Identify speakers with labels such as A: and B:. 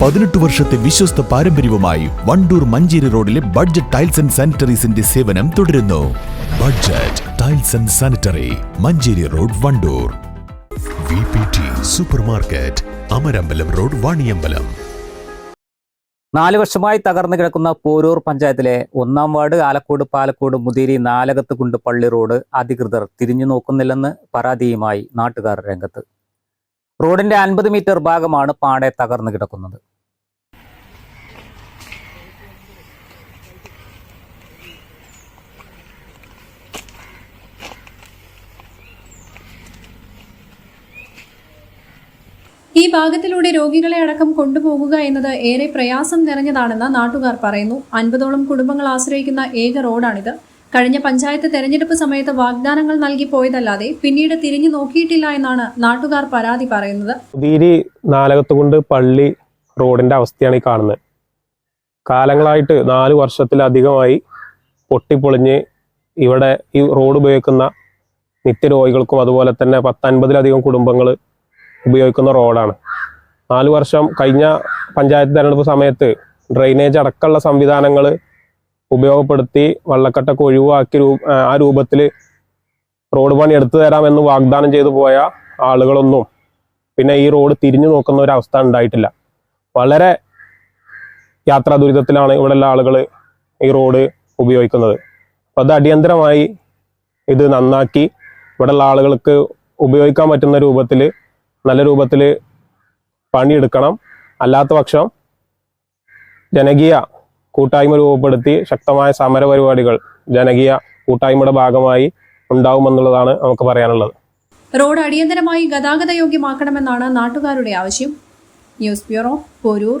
A: പതിനെട്ട് വർഷത്തെ വിശ്വസ്ത പാരമ്പര്യവുമായി വണ്ടൂർ മഞ്ചേരി റോഡിലെ ബഡ്ജറ്റ് ടൈൽസ് ആൻഡ് സാനിറ്ററീസിന്റെ സേവനം തുടരുന്നു. Budget tiles and sanitary Manjeri road Wandoor. Super market Amarambalam road Vaniyambalam.
B: നാല് വർഷമായി തകർന്നു കിടക്കുന്ന പോരൂർ പഞ്ചായത്തിലെ ഒന്നാം വാർഡ് ആലക്കോട് പാലക്കോട് മുതിരി നാലകത്ത് കുണ്ട് പള്ളി റോഡ് അധികൃതർ തിരിഞ്ഞു നോക്കുന്നില്ലെന്ന് പരാതിയുമായി നാട്ടുകാർ രംഗത്ത്. റോഡിന്റെ അൻപത് മീറ്റർ ഭാഗമാണ് പാടെ തകർന്നു കിടക്കുന്നത്.
C: ഈ ഭാഗത്തിലൂടെ രോഗികളെ അടക്കം കൊണ്ടുപോകുക എന്നത് ഏറെ പ്രയാസം നിറഞ്ഞതാണെന്ന് നാട്ടുകാർ പറയുന്നു. അൻപതോളം കുടുംബങ്ങൾ ആശ്രയിക്കുന്ന ഏക റോഡാണിത്. കഴിഞ്ഞ പഞ്ചായത്ത് തെരഞ്ഞെടുപ്പ് സമയത്ത് വാഗ്ദാനങ്ങൾ നൽകി പോയതല്ലാതെ പിന്നീട് തിരിഞ്ഞു നോക്കിയിട്ടില്ല എന്നാണ് നാട്ടുകാർ പരാതി പറയുന്നത്.
D: ഉദീരി നാലകത്തുകൊണ്ട് പള്ളി റോഡിന്റെ അവസ്ഥയാണ് ഈ കാണുന്നത്. കാലങ്ങളായിട്ട് നാല് വർഷത്തിലധികമായി പൊട്ടിപ്പൊളിഞ്ഞ് ഇവിടെ ഈ റോഡ് ഉപയോഗിക്കുന്ന നിത്യരോഗികൾക്കും അതുപോലെ തന്നെ പത്തൻപതിലധികം കുടുംബങ്ങൾ ഉപയോഗിക്കുന്ന റോഡാണ്. നാല് വർഷം കഴിഞ്ഞ പഞ്ചായത്ത് തെരഞ്ഞെടുപ്പ് സമയത്ത് ഡ്രെയിനേജ് അടക്കമുള്ള സംവിധാനങ്ങൾ ഉപയോഗപ്പെടുത്തി വള്ളക്കെട്ടൊക്കെ ഒഴിവാക്കി ആ രൂപത്തിൽ റോഡ് പണി എടുത്തു തരാമെന്ന് വാഗ്ദാനം ചെയ്തു പോയ ആളുകളൊന്നും പിന്നെ ഈ റോഡ് തിരിഞ്ഞു നോക്കുന്ന ഒരു അവസ്ഥ ഉണ്ടായിട്ടില്ല. വളരെ യാത്രാ ദുരിതത്തിലാണ് ഇവിടെയുള്ള ആളുകൾ ഈ റോഡ് ഉപയോഗിക്കുന്നത്. അപ്പോൾ അത് അടിയന്തരമായി ഇത് നന്നാക്കി ഇവിടെയുള്ള ആളുകൾക്ക് ഉപയോഗിക്കാൻ പറ്റുന്ന രൂപത്തിൽ നല്ല രൂപത്തിൽ പണിയെടുക്കണം. അല്ലാത്ത പക്ഷം ജനകീയ കൂട്ടായ്മ രൂപപ്പെടുത്തി ശക്തമായ സമര പരിപാടികൾ ജനകീയ കൂട്ടായ്മയുടെ ഭാഗമായി ഉണ്ടാവുമെന്നുള്ളതാണ് നമുക്ക് പറയാനുള്ളത്.
C: റോഡ് അടിയന്തരമായി ഗതാഗത യോഗ്യമാക്കണമെന്നാണ് നാട്ടുകാരുടെ ആവശ്യം. News bureau Poroor.